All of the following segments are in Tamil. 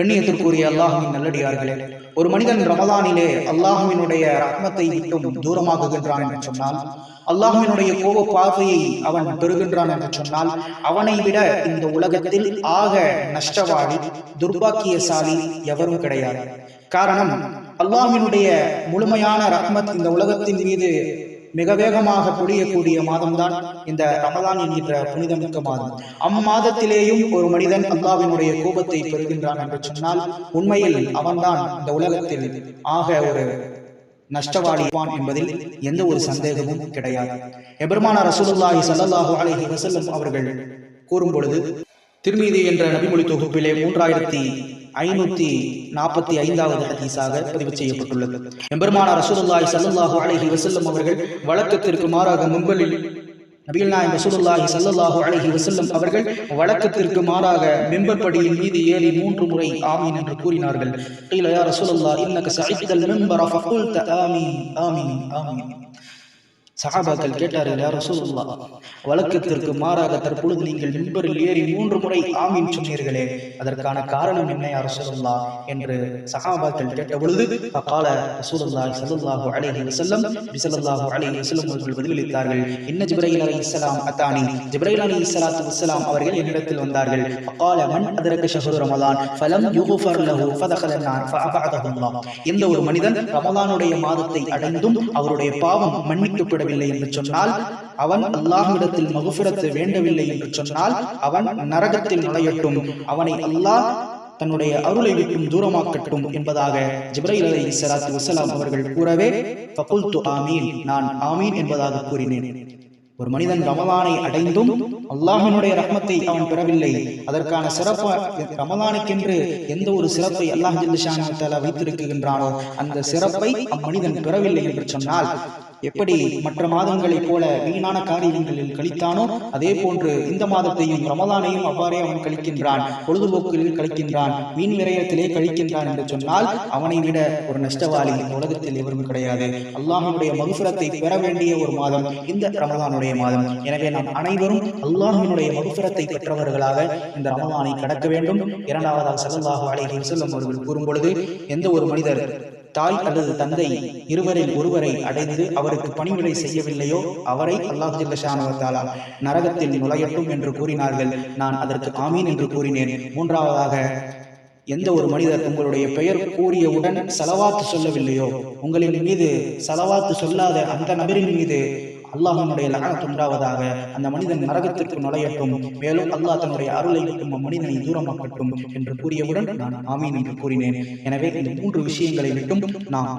கண்ணியத்திற்குரிய அல்லாஹுவின் நல்லடியார்களே ஒரு மனிதன் ரமதானிலே அல்லாஹுவினுடைய ரத்மத்தை விட்டும் தூரமாகுகின்றான் என்று சொன்னால் அல்லாஹுவினுடைய கோப பார்வையை அவன் பெறுகின்றான் என்று சொன்னால் அவனை விட இந்த உலகத்தில் ஆக நஷ்டவாளி துர்பாக்கியசாலி எவரும் கிடையாது. காரணம் அல்லாஹ்வினுடைய முழுமையான ரஹ்மத் இந்த உலகத்தின் மீது மிக வேகமாக பொழியக்கூடிய மாதம்தான் இந்த ரமலான் என்கின்ற புனிதமிக்க மாதம். அம்மாதத்திலேயும் ஒரு மனிதன் அல்லாவினுடைய கோபத்தை பெறுகின்றான் என்று சொன்னால் உண்மையில் அவன்தான் இந்த உலகத்தில் ஆக ஒரு நஷ்டவாளிவான் என்பதில் எந்த ஒரு சந்தேகமும் கிடையாது. எபெருமான ரசூலுல்லாஹி ஸல்லல்லாஹு அலஹி வசல்லம் அவர்கள் கூறும் பொழுது திருமீதி என்ற நபிமொழி தொகுப்பிலே மூன்றாயிரத்தி ஐநூத்தி நாற்பத்தி ஐந்தாவது ஹதீஸாக பதிவு செய்யப்பட்டுள்ளது எம்பெருமான ரசூலுல்லாஹி ஸல்லல்லாஹு அலைஹி வஸல்லம் அவர்கள் வழக்கத்திற்கு மாறாக முன்பலில் நபிகள் நாயகம் ரசூலுல்லாஹி ஸல்லல்லாஹு அலைஹி வஸல்லம் அவர்கள் வழக்கத்திற்கு மாறாக மெம்பர் படியின் மீது ஏறி மூன்று முறை ஆமீன் என்று கூறினார்கள் قيل يا رسول الله انك سعدت المنبر فقلت آمين آمين آمين சகாபாக்கள் கேட்டார்கள் யார் ரசூலுல்லா வழக்கத்திற்கு மாறாக தற்பொழுது நீங்கள் மின்பரில் ஏறி மூன்று முறை ஆமீன் சொன்னீர்களே அதற்கான காரணம் என்ன யார் ரசூலுல்லா என்று சகாபாக்கள் கேட்ட பொழுது அக்கால ரசூலுல்லா சல்லுல்லாஹு அலைஹி வஸல்லம் பிஸல்லல்லாஹு அலைஹி வஸல்லம் அவர்கள் பதிலளித்தார்கள் இன்ன ஜிப்ரையில் அலைஹிஸ்ஸலாம் அத்தானி. ஜிப்ரையில் அலைஹிஸ்ஸலாத்து வஸலாம் அவர்கள் என்னிடத்தில் வந்தார்கள் அக்கால மண் அதற்கு ஷஹ்ரு ரமதான் ஃபலம் யுஃபர் லஹு ஃபதகல எந்த ஒரு மனிதன் ரமதானுடைய மாதத்தை அடைந்தும் அவருடைய பாவம் மன்னிக்கப்பட வேண்டவில்லை என்று சொன்னால் அவன் அல்லாஹ்விடத்தில் மகுஃபிரத்தை வேண்டவில்லை என்று சொன்னால் அவன் நரகத்தில் நுழையட்டும். அவனை அல்லாஹ் தன்னுடைய அருளை விட்டும் தூரமாக்கட்டும் என்பதாக ஜிப்ரைல் அலை சலாத்து வசலாம் அவர்கள் கூறவே ஃபகுல்து ஆமீன். நான் ஆமீன் என்பதாக கூறினேன். ஒரு மனிதன் ரமதானை அடைந்தும் அல்லாஹனுடைய ரஹ்மத்தை அவன் பெறவில்லை. அதற்கான சிறப்பு ரமதானுக்கென்று எந்த ஒரு சிறப்பை அல்லாஹ் வைத்திருக்கின்றானோ அந்த சிறப்பை அம்மனிதன் பெறவில்லை என்று சொன்னால் எப்படி மற்ற மாதங்களைப் போல வீணான காரியங்களில் கழித்தானோ அதே போன்று இந்த மாதத்தையும் ரமதானையும் அவ்வாறே அவன் கழிக்கின்றான் பொழுதுபோக்கில் கழிக்கின்றான் மீன் விரயத்திலே கழிக்கின்றான் என்று சொன்னால் அவனை விட ஒரு நஷ்டவாளி இந்த உலகத்தில் எவரும் கிடையாது. அல்லாஹனுடைய மகுசுரத்தை பெற வேண்டிய ஒரு மாதம் இந்த ரமதானுடைய மாதம். எனவே நாம் அனைவரும் அல்லாஹினுடைய மகுசுரத்தை பெற்றவர்களாக இந்த ரமதானை கடக்க வேண்டும். இரண்டாவதாக செல்லவாக அலைஹி செல்லும் அவர்கள் கூறும் பொழுது எந்த ஒரு மனிதர் தாய் அல்லது தந்தை இருவரில் ஒருவரை அடைந்து அவருக்கு பணிவிடை செய்யவில்லையோ அவரை அல்லாஹ் ஜில்லஷானவத்தாலா நரகத்தில் நுழையட்டும் என்று கூறினார்கள். நான் அதற்கு ஆமீன் என்று கூறினேன். மூன்றாவதாக எந்த ஒரு மனிதர் உங்களுடைய பெயர் கூறியவுடன் செலவாத்து சொல்லவில்லையோ உங்களின் மீது செலவாத்து சொல்லாத அந்த நபரின் மீது அல்லாஹனுடைய லகனத் உண்டாவதாக. அந்த மனிதன் நரகத்திற்கு நுழையட்டும். மேலும் அல்லாஹ் தன்னுடைய அருளை விட்டும் அம்மனிதனை தூரமாக்கட்டும் என்று கூறியவுடன் நான் ஆமீன் என்று கூறினேன். எனவே இந்த மூன்று விஷயங்களை விட்டும் நாம்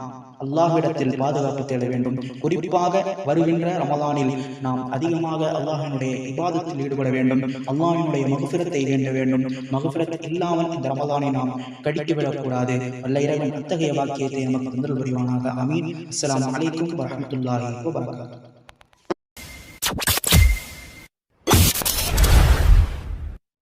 அல்லாஹிடத்தில் பாதுகாப்பு தேட வேண்டும். குறிப்பாக வருகின்ற ரமலானில் நாம் அதிகமாக அல்லாஹினுடைய விவாதத்தில் ஈடுபட வேண்டும். அல்லாஹினுடைய மகுபிரத்தை வேண்ட வேண்டும். மகுபிரத் இல்லாமல் இந்த ரமலானை நாம் கடித்துவிடக்கூடாது வல்ல இறைவன் அத்தகைய வாக்கியத்தை நமக்கு தந்தல் புரிவானாக. அமீன் அஸ்லாம் அலைக்கும் வரமத்துல்லாஹி வபரகாத்துஹு.